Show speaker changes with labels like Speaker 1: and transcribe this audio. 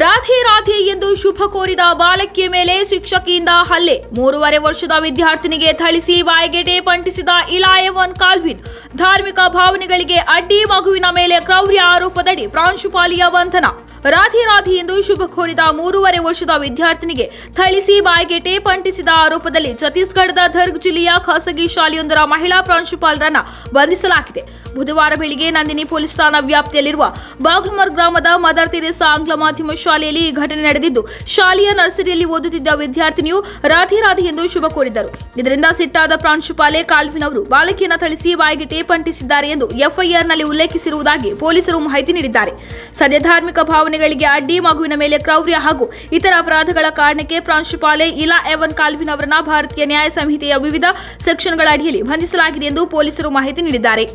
Speaker 1: ರಾಧೆ ರಾಧೆ ಎಂದು ಶುಭ ಕೋರಿದ ಬಾಲಕಿಯ ಮೇಲೆ ಶಿಕ್ಷಕಿಯಿಂದ ಹಲ್ಲೆ. ಮೂರುವರೆ ವರ್ಷದ ವಿದ್ಯಾರ್ಥಿನಿಗೆ ಥಳಿಸಿ ಬಾಯಿಗೆಟೆ ಪಂಟಿಸಿದ ಇಲಾಯವನ್ ಕಾಲ್ವಿನ್. ಧಾರ್ಮಿಕ ಭಾವನೆಗಳಿಗೆ ಅಡ್ಡಿ ಮಗುವಿನ ಮೇಲೆ ಕ್ರೌರ್ಯ ಆರೋಪದಡಿ ಪ್ರಾಂಶುಪಾಲಿಯ ಬಂಧನ. ರಾಧೆ ರಾಧೆ ಎಂದು ಶುಭ ಕೋರಿದ ಮೂರುವರೆ ವರ್ಷದ ವಿದ್ಯಾರ್ಥಿನಿಗೆ ಥಳಿಸಿ ಬಾಯಿಗೆ ಟೇಪ್ ಅಂಟಿಸಿದ ಆರೋಪದಲ್ಲಿ ಛತ್ತೀಸ್ಗಢದ ಧರ್ಗ್ ಜಿಲ್ಲೆಯ ಖಾಸಗಿ ಶಾಲೆಯೊಂದರ ಮಹಿಳಾ ಪ್ರಾಂಶುಪಾಲರನ್ನ ಬಂಧಿಸಲಾಗಿದೆ. ಬುಧವಾರ ಬೆಳಿಗ್ಗೆ ನಂದಿನಿ ಪೊಲೀಸ್ ಠಾಣಾ ವ್ಯಾಪ್ತಿಯಲ್ಲಿರುವ ಬಾಗ್ಲಮರ್ ಗ್ರಾಮದ ಮದರ್ ತೆರೇಸಾ ಆಂಗ್ಲ ಮಾಧ್ಯಮ ಶಾಲೆಯಲ್ಲಿ ಈ ಘಟನೆ ನಡೆದಿದ್ದು, ಶಾಲೆಯ ನರ್ಸರಿಯಲ್ಲಿ ಓದುತ್ತಿದ್ದ ವಿದ್ಯಾರ್ಥಿನಿಯು ರಾಧೆ ರಾಧೆ ಎಂದು ಶುಭ ಕೋರಿದ್ದರು. ಇದರಿಂದ ಸಿಟ್ಟಾದ ಪ್ರಾಂಶುಪಾಲೆ ಕಾಲ್ವಿನ್ ಅವರು ಬಾಲಕಿಯನ್ನು ಥಳಿಸಿ ಬಾಯಿಗೆ ಟೇಪ್ ಅಂಟಿಸಿದ್ದಾರೆ ಎಂದು ಎಫ್ಐಆರ್ನಲ್ಲಿ ಉಲ್ಲೇಖಿಸಿರುವುದಾಗಿ ಪೊಲೀಸರು ಮಾಹಿತಿ ನೀಡಿದ್ದಾರೆ. ಸದ್ಯ ಧಾರ್ಮಿಕ ಭಾವನೆಗಳಿಗೆ ಅಡ್ಡಿ, ಮಗುವಿನ ಮೇಲೆ ಕ್ರೌರ್ಯ ಹಾಗೂ ಇತರ ಅಪರಾಧಗಳ ಕಾರಣಕ್ಕೆ ಪ್ರಾಂಶುಪಾಲೆ ಇಲಾ ಎವನ್ ಕಾಲ್ವಿನ್ ಅವರನ್ನ ಭಾರತೀಯ ನ್ಯಾಯ ಸಂಹಿತೆಯ ವಿವಿಧ ಸೆಕ್ಷನ್ಗಳ ಅಡಿಯಲ್ಲಿ ಬಂಧಿಸಲಾಗಿದೆ ಎಂದು ಪೊಲೀಸರು ಮಾಹಿತಿ ನೀಡಿದ್ದಾರೆ.